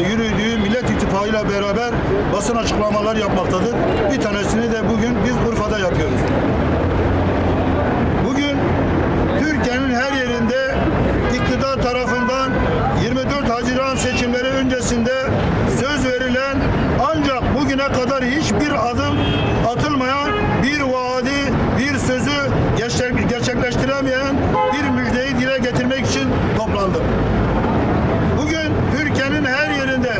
yürüdüğü Millet İttifakı'yla beraber basın açıklamalar yapmaktadır. Bir tanesini de bugün biz Urfa'da yapıyoruz. Bugün Türkiye'nin her yerinde iktidar tarafından 24 Haziran seçimleri öncesinde söz verilen ancak bugüne kadar hiçbir adım Türkiye'nin her yerinde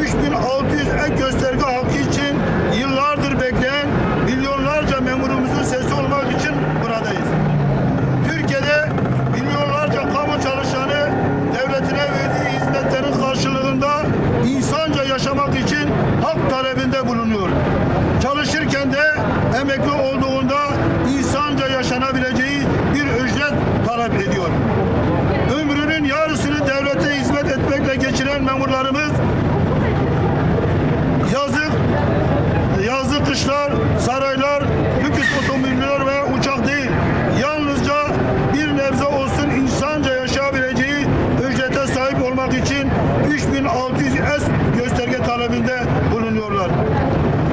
3600 ek gösterge hakkı için yıllardır bekleyen milyonlarca memurumuzun sesi olmak için buradayız. Türkiye'de milyonlarca kamu çalışanı devletine verdiği hizmetlerin karşılığında insanca yaşamak için hak talebinde bulunuyor. Çalışırken de emekli olduğunda 3600 es gösterge talebinde bulunuyorlar.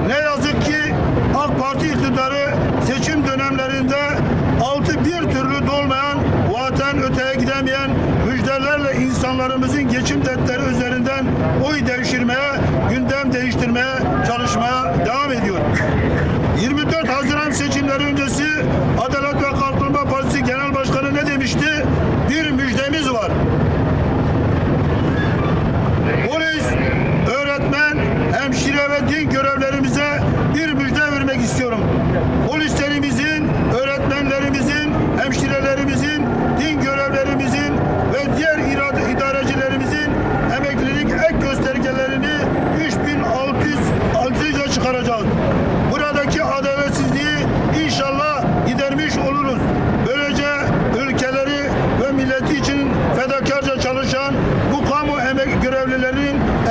Ne yazık ki AK Parti iktidarı seçim dönemlerinde altı bir türlü dolmayan, vaaten öteye gidemeyen müjdelerle insanlarımızın geçim dertleri üzerinden oy devşirmeye, gündem değiştirmeye çalışmaya devam ediyor. 24 Haziran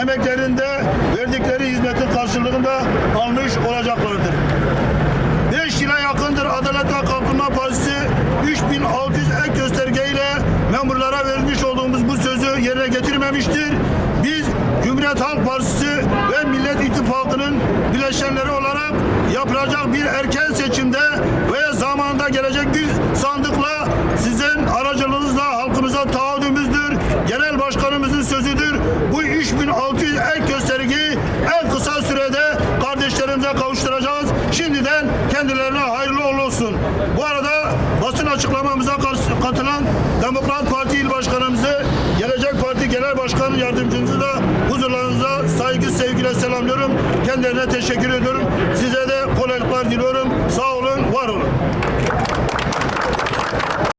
emeklerinde verdikleri hizmetin karşılığında almış olacaklardır. 5 yıla yakındır Adalet ve Kalkınma Partisi 3600 ek göstergeyle memurlara vermiş olduğumuz bu sözü yerine getirmemiştir. Biz Cumhuriyet Halk Partisi ve Millet İttifakı'nın bileşenleri olarak yapılacak bir erken seçimde kavuşturacağız. Şimdiden kendilerine hayırlı uğurlu olsun. Bu arada basın açıklamamıza katılan Demokrat Parti İl Başkanımızı, Gelecek Parti Genel Başkan Yardımcımızı da huzurlarınıza saygı sevgiyle selamlıyorum. Kendilerine teşekkür ediyorum. Size de kolaylıklar diliyorum.